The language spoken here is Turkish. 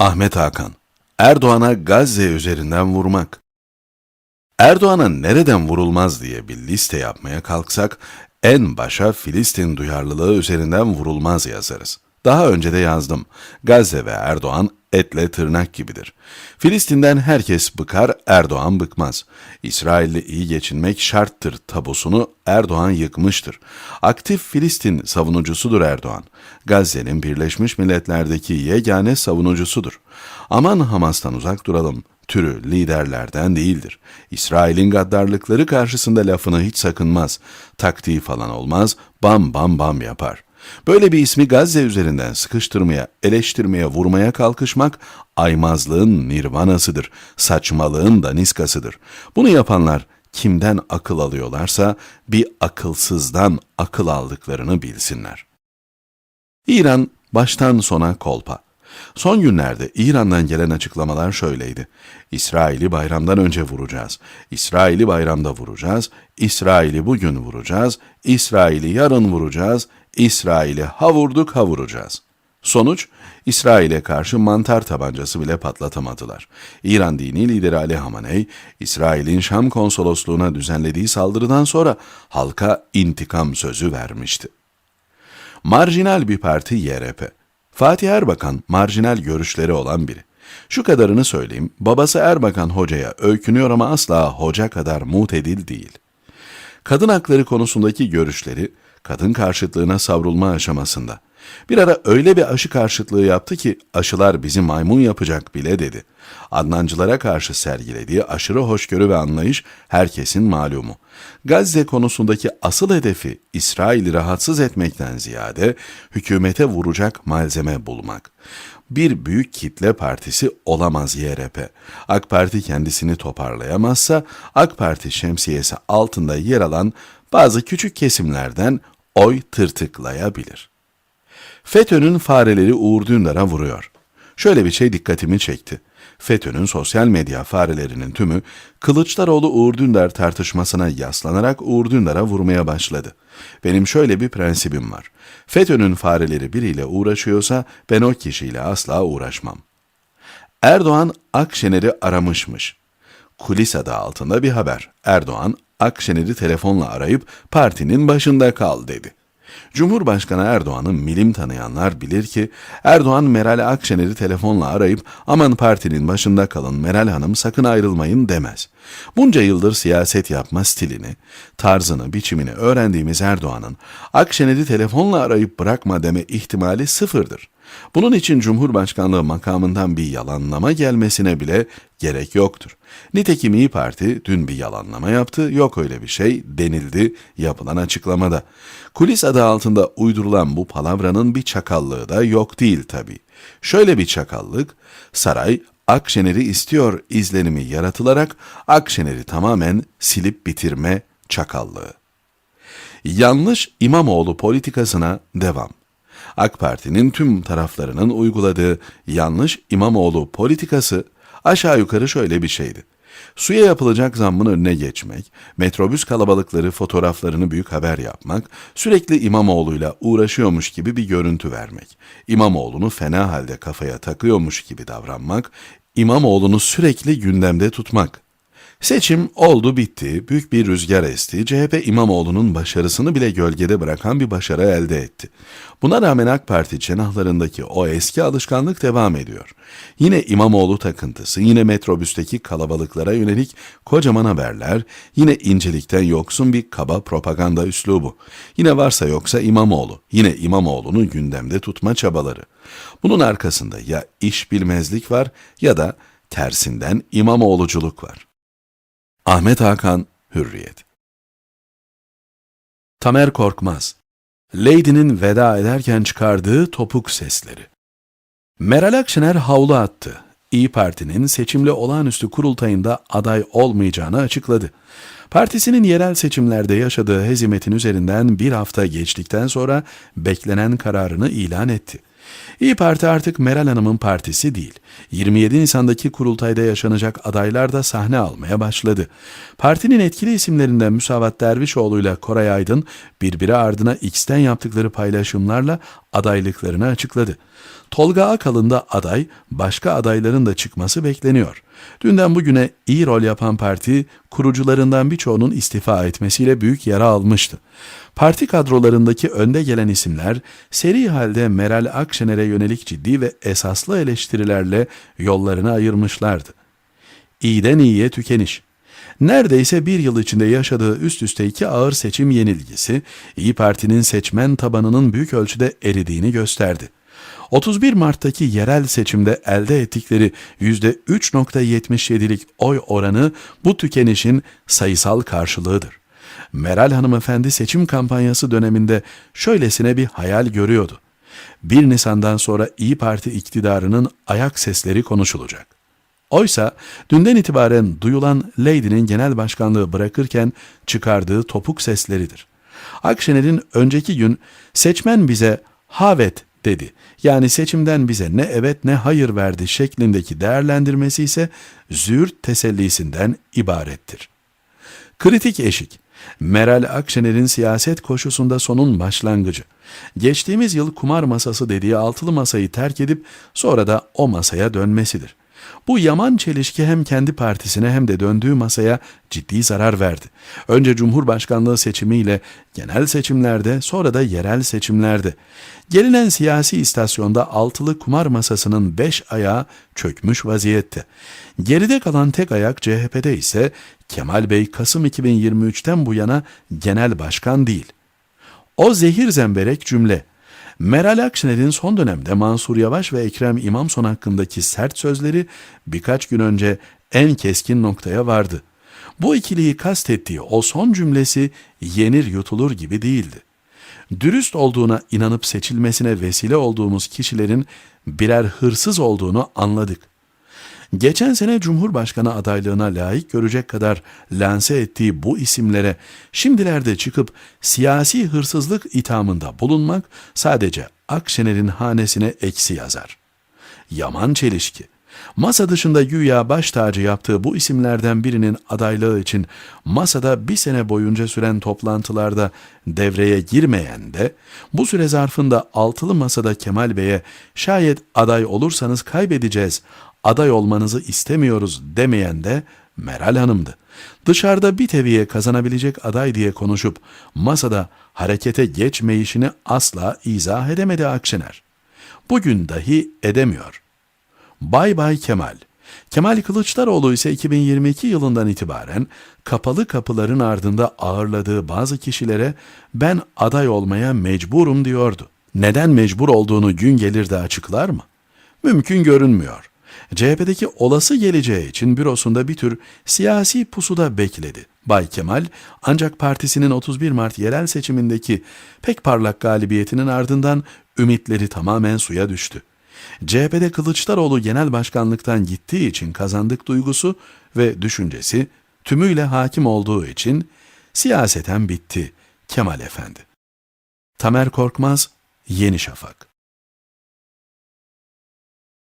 Ahmet Hakan Erdoğan'a Gazze üzerinden vurmak. Erdoğan'a nereden vurulmaz diye bir liste yapmaya kalksak en başa Filistin duyarlılığı üzerinden vurulmaz yazarız. Daha önce de yazdım. Gazze ve Erdoğan etle tırnak gibidir. Filistin'den herkes bıkar, Erdoğan bıkmaz. İsrail'le iyi geçinmek şarttır tabusunu Erdoğan yıkmıştır. Aktif Filistin savunucusudur Erdoğan. Gazze'nin Birleşmiş Milletler'deki yegane savunucusudur. Aman Hamas'tan uzak duralım türü liderlerden değildir. İsrail'in gaddarlıkları karşısında lafını hiç sakınmaz. Taktiği falan olmaz, bam bam bam yapar. Böyle bir ismi Gazze üzerinden sıkıştırmaya, eleştirmeye, vurmaya kalkışmak aymazlığın nirvanasıdır, saçmalığın daniskasıdır. Bunu yapanlar kimden akıl alıyorlarsa bir akılsızdan akıl aldıklarını bilsinler. İran baştan sona kolpa. Son günlerde İran'dan gelen açıklamalar şöyleydi. İsrail'i bayramdan önce vuracağız. İsrail'i bayramda vuracağız. İsrail'i bugün vuracağız. İsrail'i yarın vuracağız. İsrail'i ha vurduk ha vuracağız. Sonuç, İsrail'e karşı mantar tabancası bile patlatamadılar. İran dini lideri Ali Hamaney, İsrail'in Şam konsolosluğuna düzenlediği saldırıdan sonra halka intikam sözü vermişti. Marjinal bir parti YRP. Fatih Erbakan marjinal görüşleri olan biri. Şu kadarını söyleyeyim, babası Erbakan hocaya öykünüyor ama asla hoca kadar mutedil değil. Kadın hakları konusundaki görüşleri, kadın karşıtlığına savrulma aşamasında. Bir ara öyle bir aşı karşıtlığı yaptı ki aşılar bizi maymun yapacak bile dedi. Adnancılara karşı sergilediği aşırı hoşgörü ve anlayış herkesin malumu. Gazze konusundaki asıl hedefi İsrail'i rahatsız etmekten ziyade hükümete vuracak malzeme bulmak. Bir büyük kitle partisi olamaz YRP. AK Parti kendisini toparlayamazsa AK Parti şemsiyesi altında yer alan bazı küçük kesimlerden oy tırtıklayabilir. FETÖ'nün fareleri Uğur Dündar'a vuruyor. Şöyle bir şey dikkatimi çekti. FETÖ'nün sosyal medya farelerinin tümü Kılıçdaroğlu Uğur Dündar tartışmasına yaslanarak Uğur Dündar'a vurmaya başladı. Benim şöyle bir prensibim var. FETÖ'nün fareleri biriyle uğraşıyorsa ben o kişiyle asla uğraşmam. Erdoğan Akşener'i aramışmış. Kulis adı altında bir haber. Erdoğan Akşener'i telefonla arayıp partinin başında kal dedi. Cumhurbaşkanı Erdoğan'ı milim tanıyanlar bilir ki Erdoğan Meral Akşener'i telefonla arayıp aman partinin başında kalın Meral Hanım sakın ayrılmayın demez. Bunca yıldır siyaset yapma stilini, tarzını, biçimini öğrendiğimiz Erdoğan'ın Akşener'i telefonla arayıp bırakma deme ihtimali sıfırdır. Bunun için Cumhurbaşkanlığı makamından bir yalanlama gelmesine bile gerek yoktur. Nitekim İyi Parti dün bir yalanlama yaptı, yok öyle bir şey denildi yapılan açıklamada. Kulis adı altında uydurulan bu palavranın bir çakallığı da yok değil tabii. Şöyle bir çakallık, saray Akşener'i istiyor izlenimi yaratılarak Akşener'i tamamen silip bitirme çakallığı. Yanlış İmamoğlu politikasına devam. AK Parti'nin tüm taraflarının uyguladığı yanlış İmamoğlu politikası aşağı yukarı şöyle bir şeydi. Suya yapılacak zammın önüne geçmek, metrobüs kalabalıkları fotoğraflarını büyük haber yapmak, sürekli İmamoğlu'yla uğraşıyormuş gibi bir görüntü vermek, İmamoğlu'nu fena halde kafaya takıyormuş gibi davranmak, İmamoğlu'nu sürekli gündemde tutmak. Seçim oldu bitti, büyük bir rüzgar esti, CHP İmamoğlu'nun başarısını bile gölgede bırakan bir başarı elde etti. Buna rağmen AK Parti cenahlarındaki o eski alışkanlık devam ediyor. Yine İmamoğlu takıntısı, yine metrobüsteki kalabalıklara yönelik kocaman haberler, yine incelikten yoksun bir kaba propaganda üslubu. Yine varsa yoksa İmamoğlu, yine İmamoğlu'nu gündemde tutma çabaları. Bunun arkasında ya iş bilmezlik var ya da tersinden İmamoğluculuk var. Ahmet Hakan Hürriyet Tamer Korkmaz Lady'nin veda ederken çıkardığı topuk sesleri Meral Akşener havlu attı. İyi Parti'nin seçimli olağanüstü kurultayında aday olmayacağını açıkladı. Partisinin yerel seçimlerde yaşadığı hezimetin üzerinden bir hafta geçtikten sonra beklenen kararını ilan etti. İyi Parti artık Meral Hanım'ın partisi değil. 27 Nisan'daki kurultayda yaşanacak adaylar da sahne almaya başladı. Partinin etkili isimlerinden Müsavat Dervişoğlu ile Koray Aydın birbiri ardına X'ten yaptıkları paylaşımlarla adaylıklarını açıkladı. Tolga Akalın da aday, başka adayların da çıkması bekleniyor. Dünden bugüne iyi rol yapan parti, kurucularından birçoğunun istifa etmesiyle büyük yara almıştı. Parti kadrolarındaki önde gelen isimler, seri halde Meral Akşener'e yönelik ciddi ve esaslı eleştirilerle yollarını ayırmışlardı. İyiden iyiye tükeniş. Neredeyse bir yıl içinde yaşadığı üst üste iki ağır seçim yenilgisi, İyi Parti'nin seçmen tabanının büyük ölçüde eridiğini gösterdi. 31 Mart'taki yerel seçimde elde ettikleri %3.77'lik oy oranı bu tükenişin sayısal karşılığıdır. Meral hanımefendi seçim kampanyası döneminde şöylesine bir hayal görüyordu. 1 Nisan'dan sonra İyi Parti iktidarının ayak sesleri konuşulacak. Oysa dünden itibaren duyulan Lady'nin genel başkanlığı bırakırken çıkardığı topuk sesleridir. Akşener'in önceki gün seçmen bize havet dedi. Yani seçimden bize ne evet ne hayır verdi şeklindeki değerlendirmesi ise züğürt tesellisinden ibarettir. Kritik eşik. Meral Akşener'in siyaset koşusunda sonun başlangıcı. Geçtiğimiz yıl kumar masası dediği altılı masayı terk edip sonra da o masaya dönmesidir. Bu yaman çelişki hem kendi partisine hem de döndüğü masaya ciddi zarar verdi. Önce Cumhurbaşkanlığı seçimiyle genel seçimlerde sonra da yerel seçimlerde. Gelinen siyasi istasyonda altılı kumar masasının beş ayağı çökmüş vaziyette. Geride kalan tek ayak CHP'de ise Kemal Bey Kasım 2023'ten bu yana genel başkan değil. O zehir zemberek cümle. Meral Akşener'in son dönemde Mansur Yavaş ve Ekrem İmamson hakkındaki sert sözleri birkaç gün önce en keskin noktaya vardı. Bu ikiliyi kastettiği o son cümlesi yenir yutulur gibi değildi. Dürüst olduğuna inanıp seçilmesine vesile olduğumuz kişilerin birer hırsız olduğunu anladık. Geçen sene Cumhurbaşkanı adaylığına layık görecek kadar lanse ettiği bu isimlere şimdilerde çıkıp siyasi hırsızlık ithamında bulunmak sadece Akşener'in hanesine eksi yazar. Yaman çelişki. Masa dışında güya baş tacı yaptığı bu isimlerden birinin adaylığı için masada bir sene boyunca süren toplantılarda devreye girmeyen de bu süre zarfında altılı masada Kemal Bey'e şayet aday olursanız kaybedeceğiz, aday olmanızı istemiyoruz demeyen de Meral Hanım'dı. Dışarıda bir teviye kazanabilecek aday diye konuşup masada harekete geçmeyişini asla izah edemedi Akşener. Bugün dahi edemiyor. Bay Bay Kemal. Kemal Kılıçdaroğlu ise 2022 yılından itibaren kapalı kapıların ardında ağırladığı bazı kişilere ben aday olmaya mecburum diyordu. Neden mecbur olduğunu gün gelir de açıklar mı? Mümkün görünmüyor. CHP'deki olası geleceği için bürosunda bir tür siyasi pusuda bekledi. Bay Kemal ancak partisinin 31 Mart yerel seçimindeki pek parlak galibiyetinin ardından ümitleri tamamen suya düştü. CHP'de Kılıçdaroğlu genel başkanlıktan gittiği için kazandık duygusu ve düşüncesi tümüyle hakim olduğu için siyaseten bitti Kemal Efendi. Tamer Korkmaz, Yeni Şafak